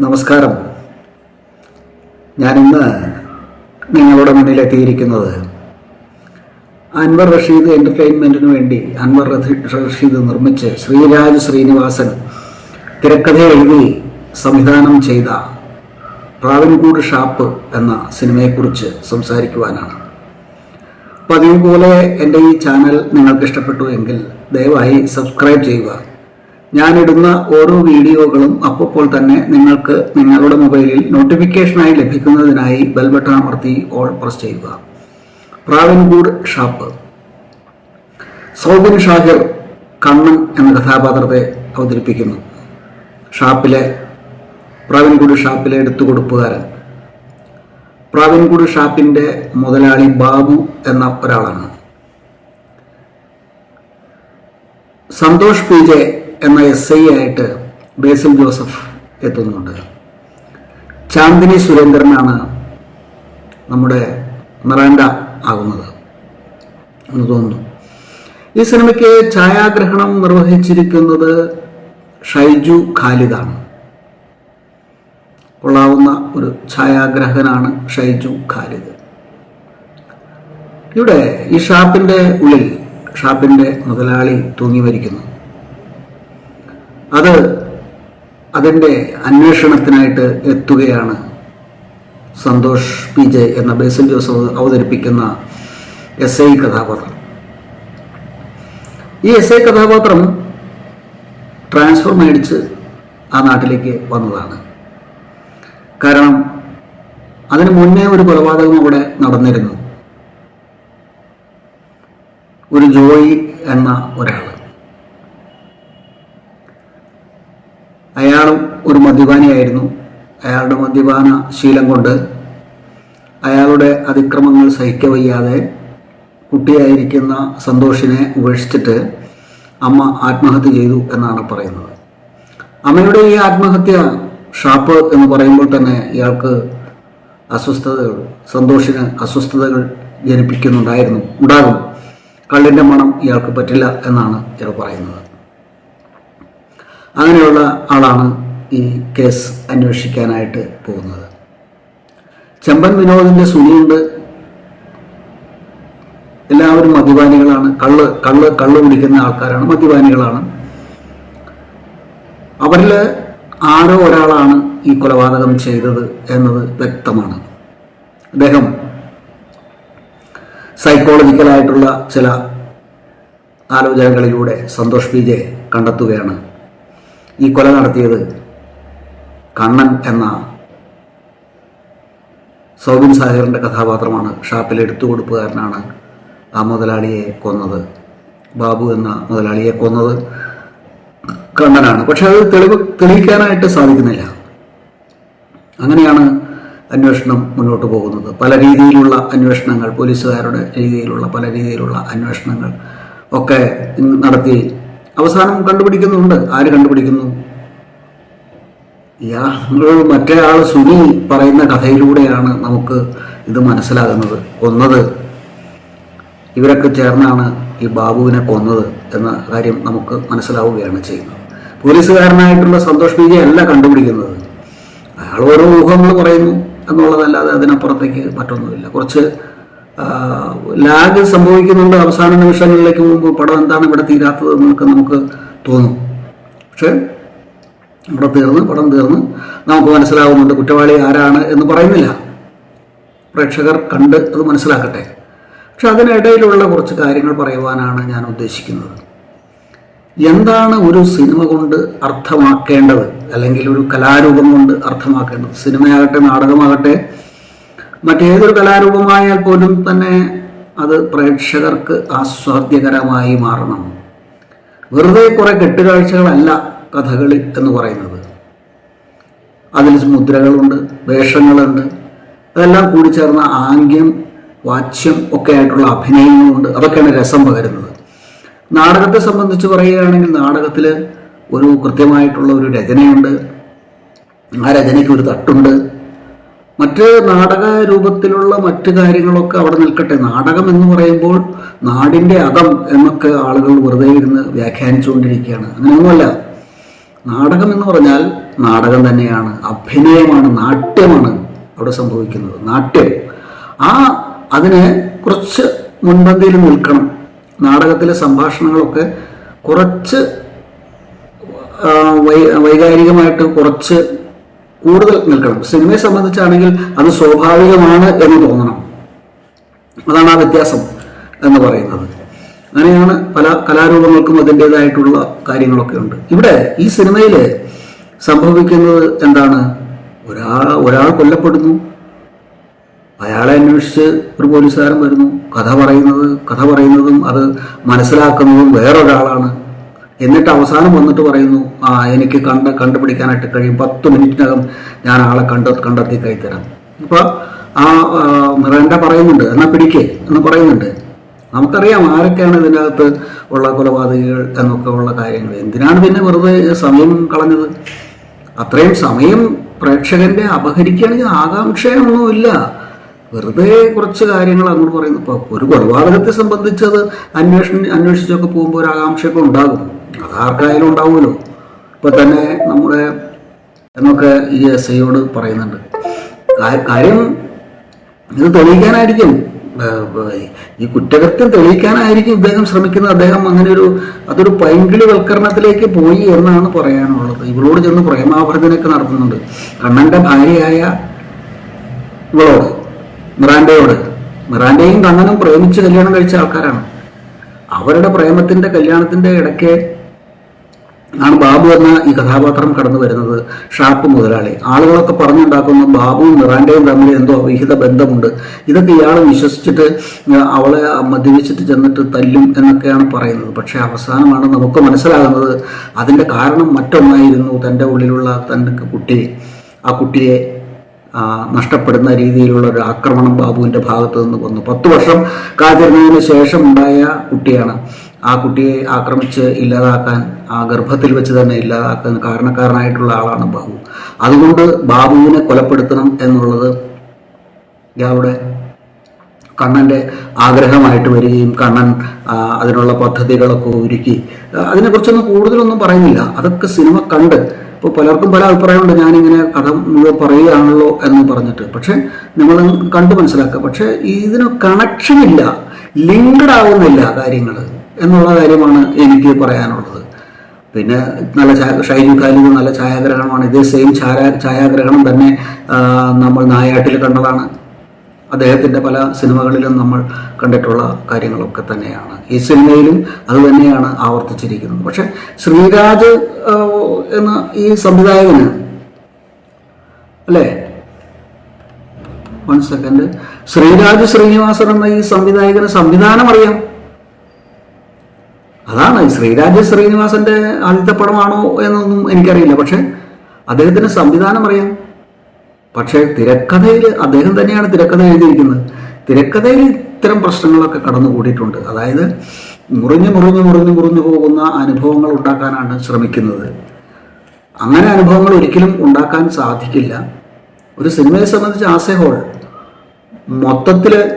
നമസ്കാരം. ഞാനിന്ന് നിങ്ങളുടെ മുന്നിൽ എത്തിയിരിക്കുന്നത് അൻവർ റഷീദ് എന്റർടൈൻമെന്റിന് വേണ്ടി അൻവർ റഷീദ് നിർമ്മിച്ച് ശ്രീരാജ് ശ്രീനിവാസൻ തിരക്കഥ എഴുതി സംവിധാനം ചെയ്ത പ്രാവൻകൂട് ഷാപ്പ് എന്ന സിനിമയെക്കുറിച്ച് സംസാരിക്കുവാനാണ്. പതിവ് പോലെ എന്റെ ഈ ചാനൽ നിങ്ങൾക്ക് ഇഷ്ടപ്പെട്ടു എങ്കിൽ ദയവായി സബ്സ്ക്രൈബ് ചെയ്യുക. ഞാനിടുന്ന ഓരോ വീഡിയോകളും അപ്പോൾ തന്നെ നിങ്ങൾക്ക് നിങ്ങളുടെ മൊബൈലിൽ നോട്ടിഫിക്കേഷനായി ലഭിക്കുന്നതിനായി ബെൽ ബട്ടൺ അമർത്തി ഓൾ പ്രസ് ചെയ്യുക. പ്രാവൻകൂട് ഷാപ്പ്. സൗബിൻ ഷാഹിർ കണ്ണൻ എന്ന കഥാപാത്രത്തെ അവതരിപ്പിക്കുന്നു. ഷാപ്പിലെ പ്രാവൻകൂട് ഷാപ്പിലെ എടുത്തുകൊടുപ്പുകാരൻ. പ്രാവൻകൂട് ഷാപ്പിന്റെ മുതലാളി ബാബു എന്ന ഒരാളാണ്. സന്തോഷ് പി ജെ എന്ന എസ് ഐ ആയിട്ട് ബേസിൽ ജോസഫ് എത്തുന്നുണ്ട്. ചാന്ദിനി സുരേന്ദ്രനാണ് നമ്മുടെ മിറാൻഡ ആകുന്നത് എന്ന് തോന്നുന്നു. ഈ സിനിമയ്ക്ക് ഛായാഗ്രഹണം നിർവഹിച്ചിരിക്കുന്നത് ഷൈജു ഖാലിദാണ്. കൊള്ളാവുന്ന ഒരു ഛായാഗ്രഹനാണ് ഷൈജു ഖാലിദ്. ഇവിടെ ഈ ഷാപ്പിന്റെ ഉള്ളിൽ ഷാപ്പിന്റെ മുതലാളി തൂങ്ങി മരിക്കുന്നു അത് അതിന്റെ അന്വേഷണത്തിനായിട്ട് എത്തുകയാണ് സന്തോഷ് പി ജെ എന്ന ബേസിൽ ജോസഫ് അവതരിപ്പിക്കുന്ന എസ് ഐ കഥാപാത്രം. ഈ എസ് ഐ കഥാപാത്രം ട്രാൻസ്ഫർ മേടിച്ച് ആ നാട്ടിലേക്ക് വന്നതാണ്. കാരണം അതിന് മുന്നേ ഒരു കൊലപാതകം അവിടെ നടന്നിരുന്നു. ഒരു ജോയി എന്ന ഒരാൾ അയാളും ഒരു മദ്യപാനിയായിരുന്നു. അയാളുടെ മദ്യപാന ശീലം കൊണ്ട് അയാളുടെ അതിക്രമങ്ങൾ സഹിക്കവയ്യാതെ കുട്ടിയായിരിക്കുന്ന സന്തോഷിനെ ഉപേക്ഷിച്ചിട്ട് അമ്മ ആത്മഹത്യ ചെയ്തു എന്നാണ് പറയുന്നത്. അമ്മയുടെ ഈ ആത്മഹത്യ ഷാപ്പ് എന്ന് പറയുമ്പോൾ തന്നെ ഇയാൾക്ക് അസ്വസ്ഥതകൾ സന്തോഷിന് അസ്വസ്ഥതകൾ ജനിപ്പിക്കുന്നുണ്ടായിരുന്നു ഉണ്ടാകും. കള്ളിന്റെ മണം ഇയാൾക്ക് പറ്റില്ല എന്നാണ് ഇയാൾ പറയുന്നത്. അങ്ങനെയുള്ള ആളാണ് ഈ കേസ് അന്വേഷിക്കാനായിട്ട് പോകുന്നത്. ചെമ്പൻ വിനോദിന്റെ സുനിയുണ്ട്. എല്ലാവരും മദ്യപാനികളാണ് കള്ള് കള്ള് കള്ള് കുടിക്കുന്ന ആൾക്കാരാണ് മദ്യപാനികളാണ് അവരിൽ ആരോ ഒരാളാണ് ഈ കൊലപാതകം ചെയ്തത് എന്നത് വ്യക്തമാണ്. അദ്ദേഹം സൈക്കോളജിക്കലായിട്ടുള്ള ചില ആലോചനകളിലൂടെ സന്തോഷ് പി ജെ കണ്ടെത്തുകയാണ്. ഈ കൊല നടത്തിയത് കണ്ണൻ എന്ന സൗബിൻ സാഹിറിന്റെ കഥാപാത്രമാണ് ഷാപ്പിൽ എടുത്തുകൊടുപ്പുകാരനാണ് ആ മുതലാളിയെ കൊന്നത്. ബാബു എന്ന മുതലാളിയെ കൊന്നത് കണ്ണനാണ്. പക്ഷെ അത് തെളിവ് തെളിയിക്കാനായിട്ട് സാധിക്കുന്നില്ല. അങ്ങനെയാണ് അന്വേഷണം മുന്നോട്ട് പോകുന്നത്. പല രീതിയിലുള്ള അന്വേഷണങ്ങൾ പോലീസുകാരുടെ രീതിയിലുള്ള പല രീതിയിലുള്ള അന്വേഷണങ്ങൾ ഒക്കെ നടത്തി അവസാനം കണ്ടുപിടിക്കുന്നുണ്ട്. ആര് കണ്ടുപിടിക്കുന്നു? ഇയാൾ മറ്റേ ആൾ സുനി പറയുന്ന കഥയിലൂടെയാണ് നമുക്ക് ഇത് മനസ്സിലാകുന്നത്. കൊന്നത്. ഇവരൊക്കെ ചേർന്നാണ് ഈ ബാബുവിനെ കൊന്നത് എന്ന കാര്യം നമുക്ക് മനസ്സിലാവുകയാണ് ചെയ്യുന്നത്. പോലീസുകാരനായിട്ടുള്ള സന്തോഷ് പി അല്ല കണ്ടുപിടിക്കുന്നത്. അയാൾ ഓരോ ഊഹങ്ങൾ പറയുന്നു എന്നുള്ളതല്ലാതെ അതിനപ്പുറത്തേക്ക് മറ്റൊന്നുമില്ല. കുറച്ച് ലാഗ് സംഭവിക്കുന്നുണ്ട് അവസാന നിമിഷങ്ങളിലേക്ക് മുമ്പ് പടം എന്താണ് ഇവിടെ തീരാത്തത് എന്നൊക്കെ നമുക്ക് തോന്നും. പക്ഷേ ഇവിടെ തീർന്ന് പടം തീർന്ന് നമുക്ക് മനസ്സിലാവുന്നുണ്ട് കുറ്റവാളി ആരാണ് എന്ന് പറയുന്നില്ല. പ്രേക്ഷകർ കണ്ട് അത് മനസ്സിലാക്കട്ടെ. പക്ഷെ അതിനിടയിലുള്ള കുറച്ച് കാര്യങ്ങൾ പറയുവാനാണ് ഞാൻ ഉദ്ദേശിക്കുന്നത്. എന്താണ് ഒരു സിനിമ കൊണ്ട് അർത്ഥമാക്കേണ്ടത്? അല്ലെങ്കിൽ ഒരു കലാരൂപം കൊണ്ട് അർത്ഥമാക്കേണ്ടത്? സിനിമയാകട്ടെ നാടകമാകട്ടെ മറ്റേതൊരു കലാരൂപമായാൽ പോലും തന്നെ അത് പ്രേക്ഷകർക്ക് ആസ്വാദ്യകരമായി മാറണം. വെറുതെ കുറേ കെട്ടുകാഴ്ചകളല്ല കഥകളി എന്ന് പറയുന്നത്. അതിൽ മുദ്രകളുണ്ട് വേഷങ്ങളുണ്ട്. അതെല്ലാം കൂടി ചേർന്ന ആംഗ്യം വാച്യം ഒക്കെ ആയിട്ടുള്ള അഭിനയങ്ങളുണ്ട്. അതൊക്കെയാണ് രസം പകരുന്നത്. നാടകത്തെ സംബന്ധിച്ച് പറയുകയാണെങ്കിൽ നാടകത്തിൽ ഒരു കൃത്യമായിട്ടുള്ള ഒരു രചനയുണ്ട്. ആ രചനയ്ക്ക് ഒരു തട്ടുണ്ട്. മറ്റ് നാടക രൂപത്തിലുള്ള മറ്റ് കാര്യങ്ങളൊക്കെ അവിടെ നിൽക്കട്ടെ. നാടകം എന്ന് പറയുമ്പോൾ നാടിന്റെ അകം എന്നൊക്കെ ആളുകൾ വെറുതെ ഇരുന്ന് വ്യാഖ്യാനിച്ചുകൊണ്ടിരിക്കുകയാണ്. അങ്ങനെയൊന്നുമല്ല. നാടകം എന്ന് പറഞ്ഞാൽ നാടകം തന്നെയാണ് അഭിനയമാണ് നാട്യമാണ് അവിടെ സംഭവിക്കുന്നത് നാട്യം. ആ അതിന് കുറച്ച് മുൻപന്തിയിൽ നിൽക്കണം. നാടകത്തിലെ സംഭാഷണങ്ങളൊക്കെ കുറച്ച് വൈകാരികമായിട്ട് കുറച്ച് കൂടുതൽ നിൽക്കണം. സിനിമയെ സംബന്ധിച്ചാണെങ്കിൽ അത് സ്വാഭാവികമാണ് എന്ന് തോന്നണം. അതാണ് ആ വ്യത്യാസം എന്ന് പറയുന്നത്. അങ്ങനെയാണ് പല കലാരൂപങ്ങൾക്കും അതിന്റെതായിട്ടുള്ള കാര്യങ്ങളൊക്കെ ഉണ്ട്. ഇവിടെ ഈ സിനിമയിൽ സംഭവിക്കുന്നത് എന്താണ്? ഒരാൾ ഒരാൾ കൊല്ലപ്പെടുന്നു. അയാളെ അന്വേഷിച്ച് ഒരു പോലീസുകാരൻ വരുന്നു. കഥ പറയുന്നത് കഥ പറയുന്നതും അത് മനസ്സിലാക്കുന്നതും വേറൊരാളാണ്. എന്നിട്ട് അവസാനം വന്നിട്ട് പറയുന്നു ആ എനിക്ക് കണ്ട കണ്ടുപിടിക്കാനായിട്ട് കഴിയും. പത്ത് മിനിറ്റിനകം ഞാൻ ആളെ കണ്ട കണ്ടെത്തി കൈത്തരാം അപ്പോൾ ആ ആ, പറയുന്നുണ്ട്. എന്നാൽ പിടിക്കേ എന്ന് പറയുന്നുണ്ട്. നമുക്കറിയാം ആരൊക്കെയാണ് ഇതിനകത്ത് ഉള്ള കൊലപാതകികൾ എന്നൊക്കെ ഉള്ള കാര്യങ്ങൾ. എന്തിനാണ് പിന്നെ വെറുതെ സമയം കളഞ്ഞത്? അത്രയും സമയം പ്രേക്ഷകന്റെ അപഹരിക്കുകയാണെങ്കിൽ ആകാംക്ഷയൊന്നുമില്ല. വെറുതെ കുറച്ച് കാര്യങ്ങൾ അങ്ങോട്ട് പറയുന്നു. ഇപ്പോൾ ഒരു കൊലപാതകത്തെ സംബന്ധിച്ചത് അന്വേഷണം അന്വേഷിച്ചൊക്കെ പോകുമ്പോൾ ഒരു ആകാംക്ഷയൊക്കെ ഉണ്ടാകും. അത് ആർക്കായാലും ഉണ്ടാവുമല്ലോ. ഇപ്പൊ തന്നെ നമ്മുടെ എന്നൊക്കെ ഈ എസ് ഐയോട് പറയുന്നുണ്ട്. കാര്യം ഇത് തെളിയിക്കാനായിരിക്കും. ഈ കുറ്റകൃത്യം തെളിയിക്കാനായിരിക്കും ഇദ്ദേഹം ശ്രമിക്കുന്നത്. അദ്ദേഹം അങ്ങനെ ഒരു അതൊരു പൈങ്കിളി വൽക്കരണത്തിലേക്ക് പോയി എന്നാണ് പറയാനുള്ളത്. ഇവളോട് ചെന്ന് പ്രേമാഭർജനൊക്കെ നടത്തുന്നുണ്ട്. കണ്ണന്റെ ഭാര്യയായ ഇവളോട് മിറാൻഡയോട് മിറാൻഡയും കണ്ണനും പ്രേമിച്ച് കല്യാണം കഴിച്ച ആൾക്കാരാണ്. അവരുടെ പ്രേമത്തിന്റെ കല്യാണത്തിന്റെ ഇടയ്ക്ക് ആണ് ബാബു എന്ന ഈ കഥാപാത്രം കടന്നു വരുന്നത് ഷാപ്പ് മുതലാളി. ആളുകളൊക്കെ പറഞ്ഞുണ്ടാക്കുന്ന ബാബുവും മിറാൻഡയും തമ്മിൽ എന്തോ അവിഹിത ബന്ധമുണ്ട്. ഇതൊക്കെ ഇയാൾ വിശ്വസിച്ചിട്ട് അവളെ മദ്യപിച്ചിട്ട് ചെന്നിട്ട് തല്ലും എന്നൊക്കെയാണ് പറയുന്നത്. പക്ഷെ അവസാനമാണ് നമുക്ക് മനസ്സിലാകുന്നത് അതിന്റെ കാരണം മറ്റൊന്നായിരുന്നു തന്റെ ഉള്ളിലുള്ള തന്റെ കുട്ടി. ആ കുട്ടിയെ നഷ്ടപ്പെടുന്ന രീതിയിലുള്ള ഒരു ആക്രമണം ബാബുവിന്റെ ഭാഗത്തു നിന്ന് വന്നു. പത്ത് വർഷം കാത്തിരുന്നതിന് ശേഷം ഉണ്ടായ കുട്ടിയാണ്. ആ കുട്ടിയെ ആക്രമിച്ച് ഇല്ലാതാക്കാൻ ആ ഗർഭത്തിൽ വെച്ച് തന്നെ ഇല്ലാതാക്കാൻ കാരണക്കാരനായിട്ടുള്ള ആളാണ് ബാബു അതുകൊണ്ട് ബാബുവിനെ കൊലപ്പെടുത്തണം എന്നുള്ളത് ഇയാളുടെ കണ്ണന്റെ ആഗ്രഹമായിട്ട് വരികയും കണ്ണൻ അതിനുള്ള പദ്ധതികളൊക്കെ ഒരുക്കി. അതിനെക്കുറിച്ചൊന്നും കൂടുതലൊന്നും പറയുന്നില്ല. അതൊക്കെ സിനിമ കണ്ട് ഇപ്പോൾ പലർക്കും പല അഭിപ്രായമുണ്ട്. ഞാനിങ്ങനെ കഥ മുഴുവൻ പറയുകയാണല്ലോ എന്ന് പറഞ്ഞിട്ട്. പക്ഷേ നിങ്ങൾ കണ്ടു മനസ്സിലാക്കുക. പക്ഷേ ഇതിന് കണക്ഷൻ ഇല്ല. ലിങ്ക്ഡ് ആവുന്നില്ല കാര്യങ്ങൾ എന്നുള്ള കാര്യമാണ് എനിക്ക് പറയാനുള്ളത്. പിന്നെ നല്ല ഷൈജു ഖാലിദ് നല്ല ഛായാഗ്രഹണമാണ്. ഇതേ സെയിം ഛായ ഛായാഗ്രഹണം തന്നെ നമ്മൾ നായാട്ടിൽ കണ്ടതാണ്. അദ്ദേഹത്തിന്റെ പല സിനിമകളിലും നമ്മൾ കണ്ടിട്ടുള്ള കാര്യങ്ങളൊക്കെ തന്നെയാണ്. ഈ സിനിമയിലും അത് തന്നെയാണ് ആവർത്തിച്ചിരിക്കുന്നത്. പക്ഷെ ശ്രീരാജ് എന്ന ഈ സംവിധായകന് അല്ലേ? വൺ സെക്കൻഡ് ശ്രീരാജ് ശ്രീനിവാസൻ എന്ന ഈ സംവിധായകന് സംവിധാനം അറിയാം. അതാണ് ശ്രീരാജ് ശ്രീനിവാസന്റെ ആദ്യത്തെ പടമാണോ എന്നൊന്നും എനിക്കറിയില്ല. പക്ഷെ അദ്ദേഹത്തിന് സംവിധാനം അറിയാം. പക്ഷേ തിരക്കഥയിൽ അദ്ദേഹം തന്നെയാണ് തിരക്കഥ എഴുതിയിരിക്കുന്നത്. തിരക്കഥയിൽ ഇത്തരം പ്രശ്നങ്ങളൊക്കെ കടന്നു കൂടിയിട്ടുണ്ട് അതായത് മുറിഞ്ഞു മുറിഞ്ഞു മുറിഞ്ഞു മുറിഞ്ഞു പോകുന്ന അനുഭവങ്ങൾ ഉണ്ടാക്കാനാണ് ശ്രമിക്കുന്നത്. അങ്ങനെ അനുഭവങ്ങൾ ഒരിക്കലും ഉണ്ടാക്കാൻ സാധിക്കില്ല. ഒരു സിനിമയെ സംബന്ധിച്ച് ആസ് ഹോൾ മൊത്തത്തിൽ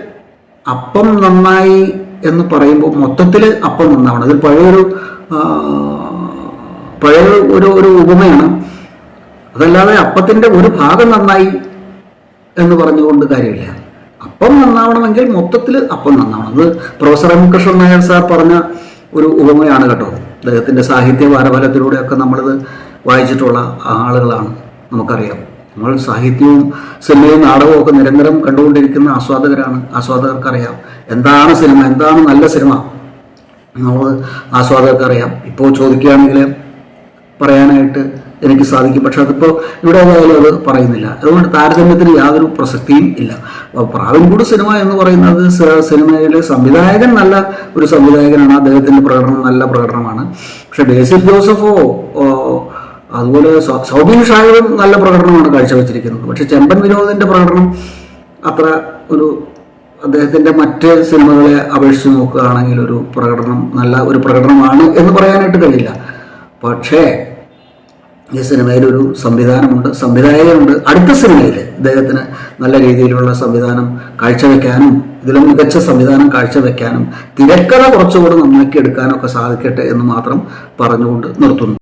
അപ്പം നന്നായി എന്ന് പറയുമ്പോൾ മൊത്തത്തിൽ അപ്പം നന്നാവണം അതിൽ പഴയൊരു പഴയ ഒരു ഒരു ഉപമയാണ്. അതല്ലാതെ അപ്പത്തിന്റെ ഒരു ഭാഗം നന്നായി എന്ന് പറഞ്ഞുകൊണ്ട് കാര്യമില്ല. അപ്പം നന്നാവണമെങ്കിൽ മൊത്തത്തിൽ അപ്പം നന്നാവണം. അത് professor M Krishnan Nair sir പറഞ്ഞ ഒരു ഉപമയാണ് കേട്ടോ. അദ്ദേഹത്തിന്റെ സാഹിത്യ വാരഫലത്തിലൂടെയൊക്കെ നമ്മളിത് വായിച്ചിട്ടുള്ള ആളുകളാണ് നമുക്കറിയാം. നമ്മൾ സാഹിത്യവും സിനിമയും നാടകവും ഒക്കെ നിരന്തരം കണ്ടുകൊണ്ടിരിക്കുന്ന ആസ്വാദകരാണ് ആസ്വാദകർക്കറിയാം. എന്താണ് സിനിമ? എന്താണ് നല്ല സിനിമ? നമ്മൾ ആസ്വാദകർക്ക് അറിയാം. ഇപ്പോൾ ചോദിക്കുകയാണെങ്കിൽ പറയാനായിട്ട് എനിക്ക് സാധിക്കും. പക്ഷെ അതിപ്പോൾ ഇവിടെ ഏതായാലും അത് പറയുന്നില്ല. അതുകൊണ്ട് താരതമ്യത്തിന് യാതൊരു പ്രസക്തിയും ഇല്ല. പ്രാവിൻകൂട് സിനിമ എന്ന് പറയുന്നത് സിനിമയിലെ സംവിധായകൻ നല്ല ഒരു സംവിധായകനാണ്. അദ്ദേഹത്തിന്റെ പ്രകടനം നല്ല പ്രകടനമാണ്. പക്ഷെ ബേസിൽ ജോസഫോ അതുപോലെ സൗബിൻ ഷാഹിറും നല്ല പ്രകടനമാണ് കാഴ്ചവെച്ചിരിക്കുന്നത്. പക്ഷെ ചെമ്പൻ വിനോദിന്റെ പ്രകടനം അത്ര ഒരു അദ്ദേഹത്തിന്റെ മറ്റ് സിനിമകളെ അപേക്ഷിച്ച് നോക്കുകയാണെങ്കിൽ ഒരു പ്രകടനം നല്ല ഒരു പ്രകടനമാണ് എന്ന് പറയാനായിട്ട് കഴിയില്ല. പക്ഷേ ഈ സിനിമയിൽ ഒരു സംവിധാനമുണ്ട് സംവിധായകനുണ്ട്. അടുത്ത സിനിമയിൽ ഇദ്ദേഹത്തിന് നല്ല രീതിയിലുള്ള സംവിധാനം കാഴ്ചവെക്കാനും ഇതിലും മികച്ച സംവിധാനം കാഴ്ചവെക്കാനും തിരക്കഥ കുറച്ചുകൂടി നന്നാക്കി എടുക്കാനൊക്കെ സാധിക്കട്ടെ എന്ന് മാത്രം പറഞ്ഞുകൊണ്ട് നിർത്തുന്നു.